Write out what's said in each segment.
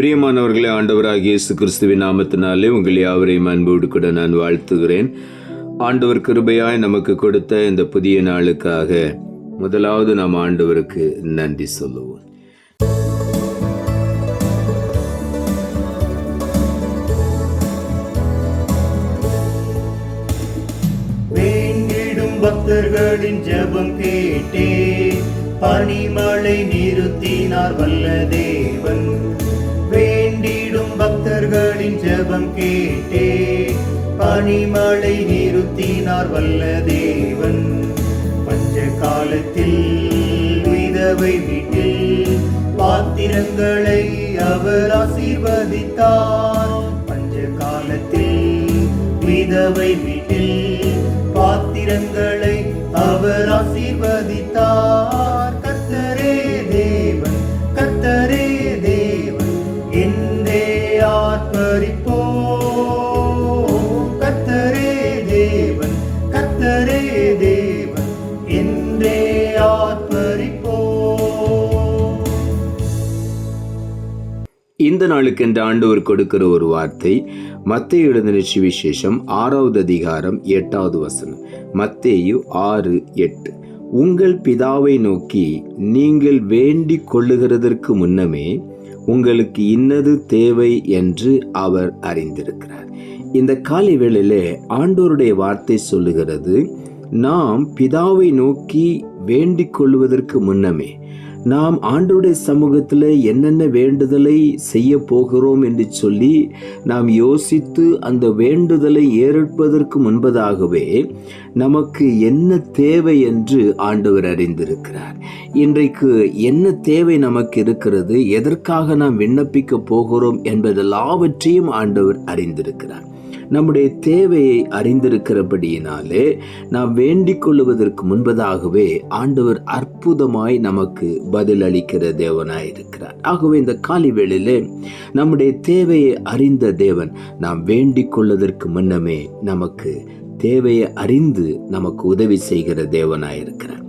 பிரியமானவர்களே ஆண்டவராக இயேசு கிறிஸ்துவின் நாமத்தினாலே உங்கள் யாவரையும் அன்போடு கூட நான் வாழ்த்துகிறேன். ஆண்டவர் கிருபையாய் நமக்கு கொடுத்த இந்த புதிய நாளுக்காக முதலாவது நாம் ஆண்டவருக்கு நன்றி சொல்லுவோம். வேண்டிடும் பக்தர்களின் ஜபம் கேட்டே பனிமழை நிறுத்தினார் வல்லதே. ஜெபம் கேட்டே பனிமழை நிறுத்தினார் வல்ல தேவன். பஞ்ச காலத்தில் விதவை வீட்டில் பாத்திரங்களை அவர் ஆசீர்வதித்தார். பஞ்ச காலத்தில் விதவை வீட்டில் பாத்திரங்களை அவர் ஆசீர்வதித்தார். கத்தரே தேவன் கத்தரே தேவன் என்றே ஆத்மரிப்பு இந்த நாளுக்கு என்று ஆண்டவர் கொடுக்கிற ஒரு வார்த்தை மத்திய எழுதின சுவிசேஷம் ஆறாவது அதிகாரம் எட்டாவது வசனம். மத்தேயு ஆறு எட்டு. உங்கள் பிதாவை நோக்கி நீங்கள் வேண்டிக் கொள்ளுகிறதற்கு முன்னமே உங்களுக்கு இன்னது தேவை என்று அவர் அறிந்திருக்கிறார். இந்த காலை வேளையிலே ஆண்டோருடைய வார்த்தை சொல்லுகிறது நாம் பிதாவை நோக்கி வேண்டிக் கொள்வதற்கு முன்னமே நாம் ஆண்டோடைய சமூகத்தில் என்னென்ன வேண்டுதலை செய்ய போகிறோம் என்று சொல்லி நாம் யோசித்து அந்த வேண்டுதலை ஏற்பதற்கு முன்பதாகவே நமக்கு என்ன தேவை என்று ஆண்டவர் அறிந்திருக்கிறார். இன்றைக்கு என்ன தேவை நமக்கு இருக்கிறது எதற்காக நாம் விண்ணப்பிக்க போகிறோம் என்பதெல்லாவற்றையும் ஆண்டவர் அறிந்திருக்கிறார். நம்முடைய தேவையை அறிந்திருக்கிறபடியினாலே நாம் வேண்டிக் கொள்வதற்கு முன்பதாகவே ஆண்டவர் அற்புதமாய் நமக்கு பதில் அளிக்கிற தேவனாய் இருக்கிறார். ஆகவே இந்த காலி வேளையிலே நம்முடைய தேவையை அறிந்த தேவன் நாம் வேண்டிக் கொள்வதற்கு முன்னமே நமக்கு தேவையை அறிந்து நமக்கு உதவி செய்கிற தேவனாயிருக்கிறார்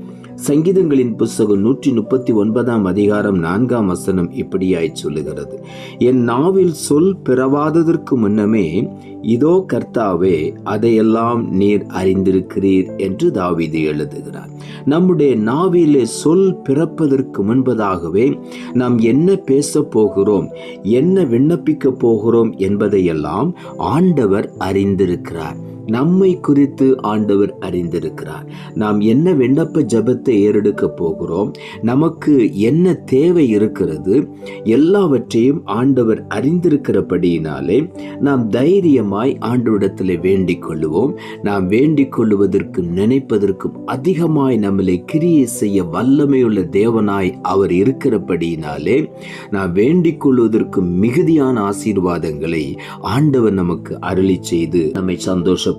சங்கீதங்களின் புஸ்தகம் நூற்றி முப்பத்தி ஒன்பதாம் அதிகாரம் நான்காம் வசனம் இப்படியாய் சொல்லுகிறது. என் நாவில் சொல் பிறவாததற்கு முன்னமே இதோ கர்த்தாவே அதையெல்லாம் நீர் அறிந்திருக்கிறீர் என்று தாவீது எழுதுகிறார். நம்முடைய நாவிலே சொல் பிறப்பதற்கு முன்பதாகவே நாம் என்ன பேச போகிறோம் என்ன விண்ணப்பிக்க போகிறோம் என்பதையெல்லாம் ஆண்டவர் அறிந்திருக்கிறார். நம்மை குறித்து ஆண்டவர் அறிந்திருக்கிறார். நாம் என்ன விண்ணப்ப ஜபத்தை ஏறெடுக்க போகிறோம்? நமக்கு என்ன தேவை இருக்கிறது? எல்லாவற்றையும் ஆண்டவர் அறிந்திருக்கிறபடியினாலே நாம் தைரியமாய் ஆண்டவரிடத்தில் வேண்டிக் கொள்ளுவோம். நாம் வேண்டிக் கொள்வதற்கும் நினைப்பதற்கும் அதிகமாய் நம்மளை கிரியை செய்ய வல்லமையுள்ள தேவனாய் அவர் இருக்கிறபடியினாலே நாம் வேண்டிக் கொள்வதற்கு மிகுதியான ஆசீர்வாதங்களை ஆண்டவர் நமக்கு அருளி செய்து நம்மை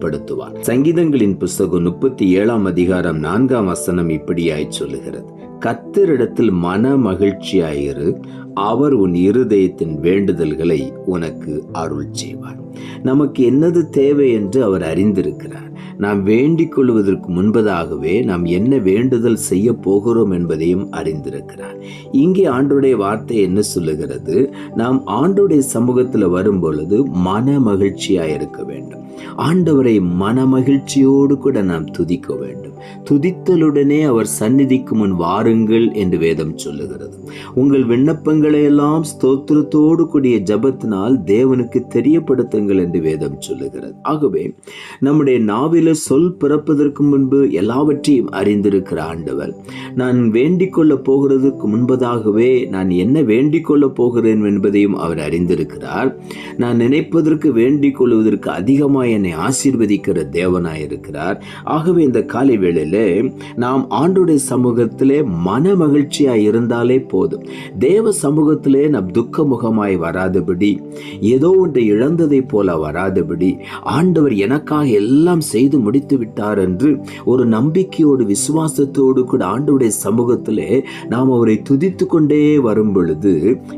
சுகப்படுத்துவார் சங்கீதங்களின் புஸ்தகம் முப்பத்தி ஏழாம் அதிகாரம் நான்காம் வசனம் இப்படியாய் சொல்லுகிறது. கத்தரிடத்தில் மன மகிழ்ச்சியாயிரு அவர் உன் இருதயத்தின் வேண்டுதல்களை உனக்கு அருள் செய்வார். நமக்கு என்னது தேவை என்று அவர் அறிந்திருக்கிறார். நாம் வேண்டிக் கொள்வதற்கு முன்பதாகவே நாம் என்ன வேண்டுதல் செய்ய போகிறோம் என்பதையும் அறிந்திருக்கிறார். இங்கே ஆண்டுடைய வார்த்தை என்ன சொல்லுகிறது? நாம் ஆண்டுடைய சமூகத்தில் வரும் பொழுது மன மகிழ்ச்சியாக இருக்க வேண்டும். ஆண்டவரை மனமகிழ்ச்சியோடு கூட நாம் துதிக்க வேண்டும். துதித்தலுடனே அவர் சந்நிதிக்கு முன் வாருங்கள் என்று வேதம் சொல்லுகிறது. உங்கள் விண்ணப்பங்களை எல்லாம் ஸ்தோத்திரத்தோடு கூடிய ஜபத்தினால் தேவனுக்கு தெரியப்படுத்துங்கள் என்று வேதம் சொல்லுகிறது. ஆகவே நம்முடைய நாவில சொல் பிறப்பதற்கு முன்பு எல்லாவற்றையும் அறிந்திருக்கிற ஆண்டவர் நான் வேண்டிக் கொள்ள போகிறதுக்கு முன்பதாகவே நான் என்ன வேண்டிக் கொள்ள போகிறேன் என்பதையும் அவர் அறிந்திருக்கிறார். நான் நினைப்பதற்கு வேண்டிக் கொள்வதற்கு அதிகமாக என்னை ஆசீர்வதிக்கிற தேவனாயிருக்கிறார். ஆகவே இந்த காலை வேளையில நாம் ஆண்டுடைய சமூகத்திலே மன மகிழ்ச்சியாய் இருந்தாலே போதும். தேவ சமூகத்திலே நம் துக்க முகமாய் வராதபடி ஏதோ ஒன்றை இழந்ததை போல வராதபடி ஆண்டவர் எனக்காக எல்லாம் செய்து முடித்து விட்டார் என்று ஒரு நம்பிக்கையோடு விசுவாசத்தோடு கூட ஆண்டவருடைய சமூகத்திலே நாம் அவரை துதித்து கொண்டே வரும் பொழுது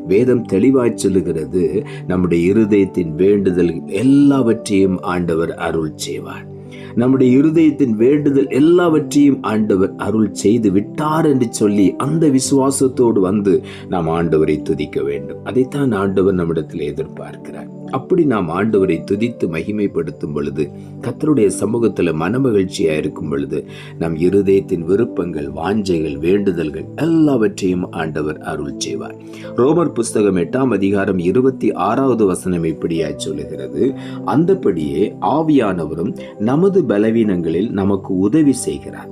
வேதம் தெளிவாய் சொல்லுகிறது நம்முடைய இருதயத்தின் வேண்டுதல் எல்லாவற்றையும் ஆண்டவர் அருள் செய்வார். நம்முடைய இருதயத்தின் வேண்டுதல் எல்லாவற்றையும் ஆண்டவர் அருள் செய்து விட்டார் என்று சொல்லி அந்த விசுவாசத்தோடு வந்து நாம் ஆண்டவரை துதிக்க வேண்டும். அதைத்தான் ஆண்டவர் நம்மிடத்தில் எதிர்பார்க்கிறார். அப்படி நாம் ஆண்டவரை துதித்து மகிமைப்படுத்தும் பொழுது கத்தருடைய சமூகத்தில் மனமகிழ்ச்சியாக இருக்கும் பொழுது நம் இருதயத்தின் விருப்பங்கள் வாஞ்சைகள் வேண்டுதல்கள் எல்லாவற்றையும் ஆண்டவர் அருள் செய்வார். ரோமர் புஸ்தகம் எட்டாம் அதிகாரம் இருபத்தி ஆறாவது வசனம் இப்படியாய் சொல்லுகிறது அந்தபடியே ஆவியானவரும் நம நமது பலவீனங்களில் நமக்கு உதவி செய்கிறார்.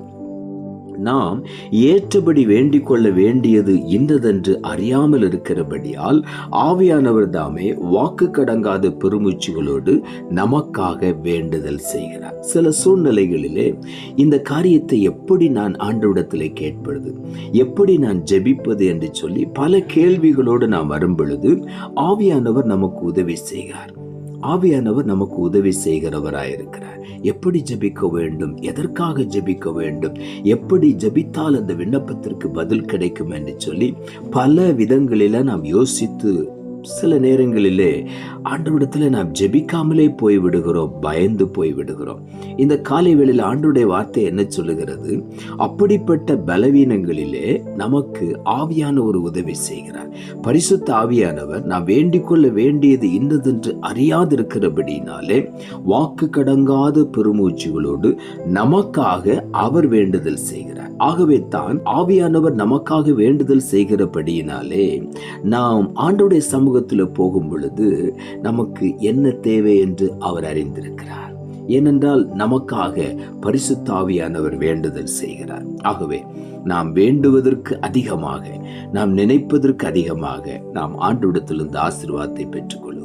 நாம் ஏற்றபடி வேண்டிக் கொள்ள வேண்டியது இன்னதென்று அறியாமல் இருக்கிறபடியால் ஆவியானவர் தாமே வாக்கு கடங்காத பெருமூச்சுகளோடு நமக்காக வேண்டுதல் செய்கிறார். சில சூழ்நிலைகளிலே இந்த காரியத்தை எப்படி நான் ஆண்டவிடத்திலே கேட்பது எப்படி நான் ஜெபிப்பது என்று சொல்லி பல கேள்விகளோடு நாம் வரும் பொழுது ஆவியானவர் நமக்கு உதவி செய்கிறார். ஆவியானவர் நமக்கு உதவி செய்கிறவராயிருக்கிறார். எப்படி ஜெபிக்க வேண்டும்? எதற்காக ஜெபிக்க வேண்டும்? எப்படி ஜெபித்தால் அந்த விண்ணப்பத்திற்கு பதில் கிடைக்கும் என்று சொல்லி பல விதங்களில நாம் யோசித்து சில நேரங்களிலே ஆண்டவிடத்தில் நாம் ஜெபிக்காமலே போய் விடுகிறோம் பயந்து போய் விடுகிறோம் இந்த காலை வேளையில் ஆண்டுடைய வார்த்தை என்ன சொல்லுகிறது? அப்படிப்பட்ட பலவீனங்களிலே நமக்கு ஆவியான ஒரு உதவி செய்கிறார். பரிசுத்த ஆவியானவர் நாம் வேண்டிக்கொள்ள வேண்டியது இன்னதென்று அறியாதிருக்கிறபடினாலே வாக்கு கடங்காத பெருமூச்சுகளோடு நமக்காக அவர் வேண்டுதல் செய்கிறார். ஆகவே தான் ஆவியானவர் நமக்காக வேண்டுதல் செய்கிறபடியினாலே நாம் ஆண்டோடைய சமூகத்தில் போகும் பொழுது நமக்கு என்ன தேவை என்று அவர் அறிந்திருக்கிறார். ஏனென்றால் நமக்காக பரிசுத்தாவியானவர் வேண்டுதல் செய்கிறார். ஆகவே நாம் வேண்டுவதற்கு அதிகமாக நாம் நினைப்பதற்கு அதிகமாக நாம் ஆண்டுவிடத்திலிருந்து ஆசீர்வாதத்தை பெற்றுக்கொள்கிறோம்.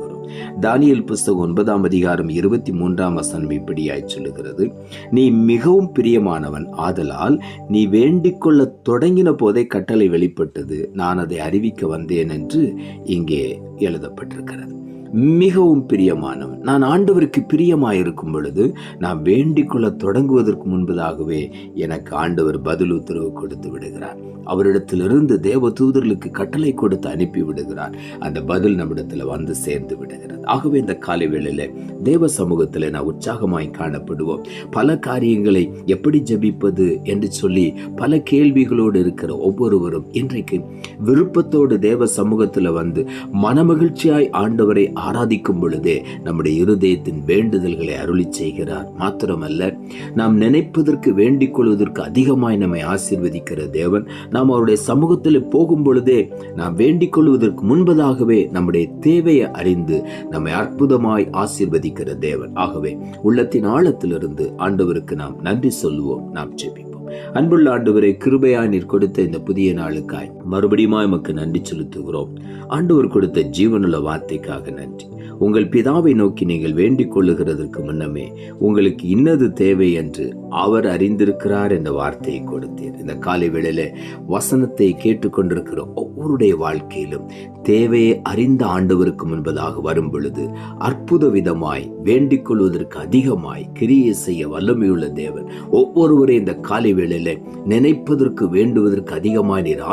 தானியல் புஸ்தகம் ஒன்பதாம் அதிகாரம் இருபத்தி மூன்றாம் வசனம் இப்படியாய் சொல்லுகிறது. நீ மிகவும் பிரியமானவன் ஆதலால் நீ வேண்டிக் கொள்ள தொடங்கின போதே கட்டளை வெளிப்பட்டது. நான் அதை அறிவிக்க வந்தேன் என்று இங்கே எழுதப்பட்டிருக்கிறது. மிகவும் பிரியமானவன். நான் ஆண்டவருக்கு பிரியமாயிருக்கும் பொழுது நான் வேண்டிக்கொள்ள தொடங்குவதற்கு முன்பதாகவே எனக்கு ஆண்டவர் பதில் உத்தரவு கொடுத்து விடுகிறார். அவரிடத்திலிருந்து தேவ தூதர்களுக்கு கட்டளை கொடுத்து அனுப்பி விடுகிறார். அந்த பதில் நம்மிடத்தில் வந்து சேர்ந்து விடுகிறது. ஆகவே இந்த காலை வேளையில் தேவ சமூகத்தில் நான் உற்சாகமாய் காணப்படுவோம். பல காரியங்களை எப்படி ஜெபிப்பது என்று சொல்லி பல கேள்விகளோடு இருக்கிற ஒவ்வொருவரும் இன்றைக்கு விருப்பத்தோடு தேவ சமூகத்தில் வந்து மனமகிழ்ச்சியாய் ஆண்டவரை ஆராதிக்கும் பொழுதே நம்முடைய இருதயத்தின் வேண்டுதல்களை அருளி செய்கிறார். மாத்திரமல்ல நாம் நினைப்பதற்கு வேண்டிக் கொள்வதற்கு அதிகமாய் நம்மை ஆசிர்வதிக்கிற தேவன் நாம் அவருடைய சமூகத்தில் போகும் பொழுதே நாம் வேண்டிக் கொள்வதற்கு முன்பதாகவே நம்முடைய தேவையை அறிந்து நம்மை அற்புதமாய் ஆசிர்வதிக்கிற தேவன். ஆகவே உள்ளத்தின் ஆழத்திலிருந்து ஆண்டவருக்கு நாம் நன்றி சொல்லுவோம் நாம் ஜெபிப்போம். அன்புள்ள ஆண்டவரை கிருபையா நீர் கொடுத்த இந்த புதிய நாளுக்காய் மறுபடியும் எமக்கு நன்றி செலுத்துகிறோம். ஆண்டவர் கொடுத்த ஜீவனுள்ள வார்த்தைக்காக நன்றி. உங்கள் பிதாவை நோக்கி நீங்கள் வேண்டிக் கொள்ளுகிறதற்கு முன்னமே உங்களுக்கு இன்னது தேவை என்று அவர் அறிந்திருக்கிறார் என்ற வார்த்தையை கொடுத்தீர். இந்த காலை வேளையில வசனத்தை கேட்டுக்கொண்டிருக்கிற ஒவ்வொருடைய வாழ்க்கையிலும் தேவையை அறிந்த ஆண்டவருக்கு முன்பதாக வரும் பொழுது அற்புத விதமாய் வேண்டிக் கொள்வதற்கு அதிகமாய் கிரியை செய்ய வல்லமையுள்ள தேவன் ஒவ்வொருவரை இந்த காலை வேளையில நினைப்பதற்கு வேண்டுவதற்கு அதிகமாய் நீர்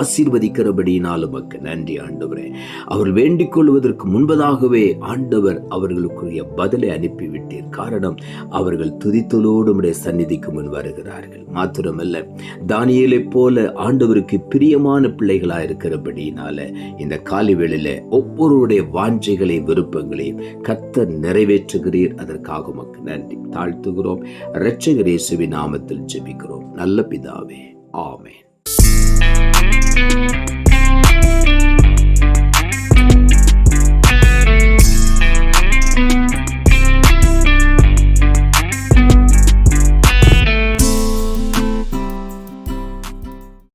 ஆசீர்வதிக்கிறபடியினால் உமக்கு நன்றி ஆண்டவரே. அவர்கள் வேண்டிக் கொள்வதற்கு முன்பதாகவே ஆண்டவர் அவர்களுக்குரிய பதிலை அனுப்பிவிட்டீர். காரணம் அவர்கள் துதித்தலோடு உடைய சந்நிதிக்கு முன் வருகிறார்கள். மாத்திரமல்ல தானியலைப் போல ஆண்டவருக்கு பிரியமான பிள்ளைகளா இருக்கிறபடியினால இந்த காலை வேளையில ஒவ்வொருவருடைய வாஞ்சைகளை விருப்பங்களையும் கத்த நிறைவேற்றுகிறீர். அதற்காக உமக்கு நன்றி தாழ்த்துகிறோம். இரட்சகரேசுவின் நாமத்தில் ஜெபிக்கிறோம். நல்ல பிதாவே ஆமேன். Música